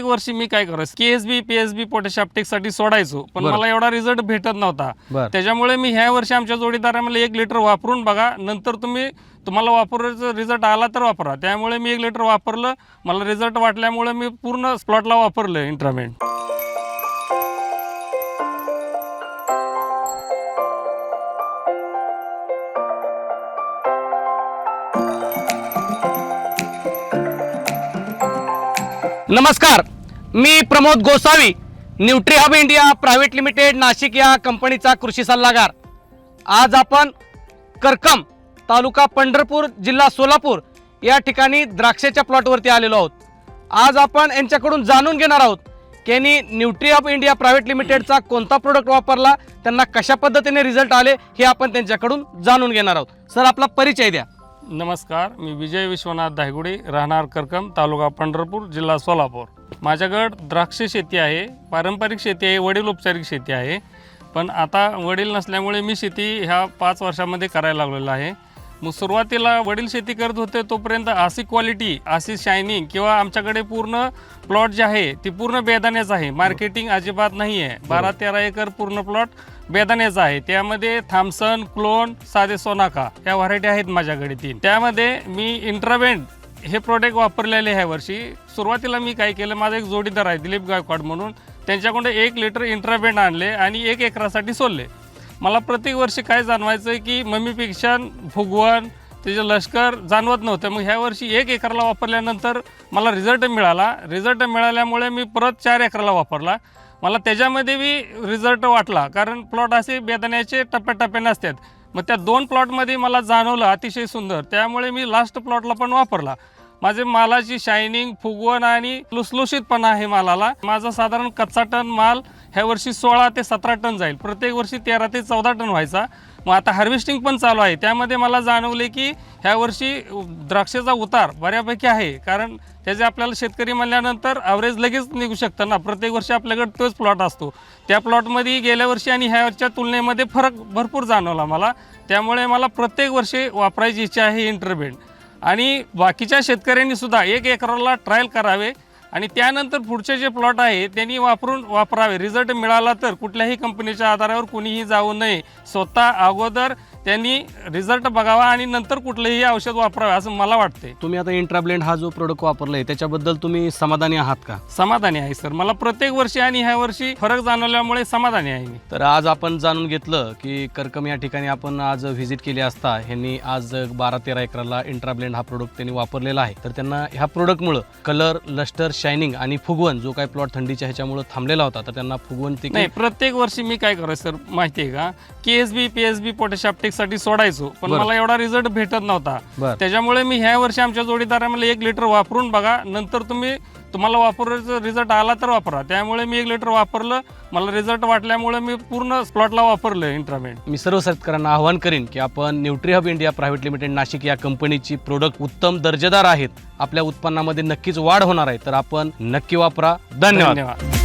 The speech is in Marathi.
प्रत्येक वर्षी मी काय करायचं? K S B P S B पोटॅशसाठी सोडायचो. पण. मला एवढा रिझल्ट भेटत नव्हता. त्याच्यामुळे मी ह्या वर्षी आमच्या जोडीदारामध्ये एक लिटर वापरून बघा नंतर तुम्ही तुम्हाला वापरायचा रिझल्ट आला तर वापरा. त्यामुळे मी एक लिटर वापरलं. मला रिझल्ट वाटल्यामुळे मी पूर्ण स्प्लॉटला वापरलं इंट्रामेंट नमस्कार मी Pramod Gosavi Nutri hub India private limited Nashik या कंपनीचा कृषी सल्लागार. आज आपण करकम तालुका पंढरपूर जिल्हा सोलापूर या ठिकाणी द्राक्षाच्या प्लॉटवरती आलेलो आहोत. आज आपण यांच्याकडून जाणून घेणार आहोत की यांनी न्यूट्री हब इंडिया प्रायव्हेट लिमिटेडचा कोणता प्रोडक्ट वापरला त्यांना कशा पद्धतीने रिझल्ट आले हे आपण त्यांच्याकडून जाणून घेणार आहोत. सर आपला परिचय द्या. नमस्कार मी विजय विश्वनाथ धायगुडी राहणार करकम तालुका पंढरपूर जिल्हा सोलापूर. माझ्याकडं द्राक्ष शेती आहे पारंपरिक शेती आहे वडील उपचारिक शेती आहे. पण आता वडील नसल्यामुळे मी शेती ह्या पाच वर्षामध्ये करायला लागलेलो आहे. मग सुरुवातीला वडील शेती करत होते तोपर्यंत अशी क्वालिटी अशी शायनिंग किंवा आमच्याकडे पूर्ण प्लॉट जे आहे ती पूर्ण बेदाण्याचं आहे. मार्केटिंग अजिबात नाही आहे बारा तेरा एकर पूर्ण प्लॉट बेदाण्याचा आहे. त्यामध्ये थामसन क्लोन साधे सोनाका या व्हरायटी आहेत माझ्याकडे तीन. त्यामध्ये मी इंट्रावेंट हे प्रोडक्ट वापरलेले ह्या वर्षी. सुरुवातीला मी काय केलं माझा एक जोडीदार आहे दिलीप गायकवाड म्हणून. त्यांच्याकडून एक लिटर इंट्रावेंट आणले आणि एक एकरासाठी सोडले मला प्रत्येक वर्षी काय जाणवायचं की मम्मीपेक्षा फुगवण त्याचे लष्कर जाणवत नव्हतं. मग ह्या वर्षी एक एकरला वापरल्यानंतर मला रिझल्ट मिळाला. रिझल्ट मिळाल्यामुळे मी परत चार एकरला वापरला. मला त्याच्यामध्ये बी रिझल्ट वाटला. कारण प्लॉट असे बेदाण्याचे टप्प्याटप्प्याने असतात. मग त्या दोन प्लॉटमध्ये मला जाणवलं अतिशय सुंदर. त्यामुळे मी लास्ट प्लॉटला पण वापरला. माझे मालाची शायनिंग फुगवण आणि लुसलुशीतपणा आहे मालाला. माझा साधारण कच्चा टन माल ह्या वर्षी सोळा ते सतरा टन जाईल. प्रत्येक वर्षी तेरा ते चौदा टन व्हायचा. मग आता हार्वेस्टिंग पण चालू आहे. त्यामध्ये मला जाणवले की ह्या वर्षी द्राक्षाचा उतार बऱ्यापैकी आहे. कारण त्याचे आपल्याला शेतकरी म्हणल्यानंतर ॲव्हरेज लगेच निघू शकतं ना. प्रत्येक वर्षी आपल्याकडे तोच प्लॉट असतो. त्या प्लॉटमध्ये गेल्या वर्षी आणि ह्या वर्षीच्या तुलनेमध्ये फरक भरपूर जाणवला मला. त्यामुळे मला प्रत्येक वर्षी वापरायची इच्छा आहे इंटरबेंड आणि बाकीच्या शेतकऱ्यांनीसुद्धा एक एकराला ट्रायल करावे. आणि त्यानंतर पुढचे जे प्लॉट आहे त्यांनी वापरून वापरावे. रिझल्ट मिळाला तर कुठल्याही कंपनीच्या आधारावर कुणीही जाऊ नये. स्वतः अगोदर त्यांनी रिझल्ट बघावा आणि नंतर कुठलंही औषध वापरावे असं मला वाटते तुम्ही आता इंट्राब्लेंड हा जो प्रोडक्ट वापरलाय त्याच्याबद्दल तुम्ही समाधानी आहात का? समाधानी आहे सर. मला प्रत्येक वर्षी आणि ह्या वर्षी फरक जाणवल्यामुळे समाधानी आहे मी. तर आज आपण जाणून घेतलं की करकम या ठिकाणी आपण आज व्हिजिट केली असता ह्यांनी आज बारा तेरा एकराला इंट्राब्लेंड हा प्रोडक्ट त्यांनी वापरलेला आहे. तर त्यांना ह्या प्रोडक्टमुळं कलर लस्टर शायनिंग आणि फुगवण जो काही प्लॉट थंडीच्या ह्याच्यामुळे थांबलेला होता तर त्यांना फुगवण ते नाही प्रत्येक वर्षी मी काय करायचं सर माहिती आहे का? K S B P S B साठी सोडायचो पण. मला एवढा रिझल्ट भेटत नव्हता. त्याच्यामुळे मी ह्या वर्षी आमच्या जोडीदारामध्ये एक लिटर वापरून बघा नंतर तुम्ही तुम्हाला वापरायचा रिझल्ट आला तर वापरा. त्यामुळे मी एक लिटर वापरलं. मला रिझल्ट वाटल्यामुळे मी पूर्ण स्प्लॉटला वापरलं इंट्रामेंट मी सर्व शेतकऱ्यांना आवाहन करेन की आपण nutri hub India private limited Nashik या कंपनीची प्रोडक्ट उत्तम दर्जेदार आहेत. आपल्या उत्पन्नामध्ये नक्कीच वाढ होणार आहे. तर आपण नक्की वापरा. धन्यवाद. धन्यवाद.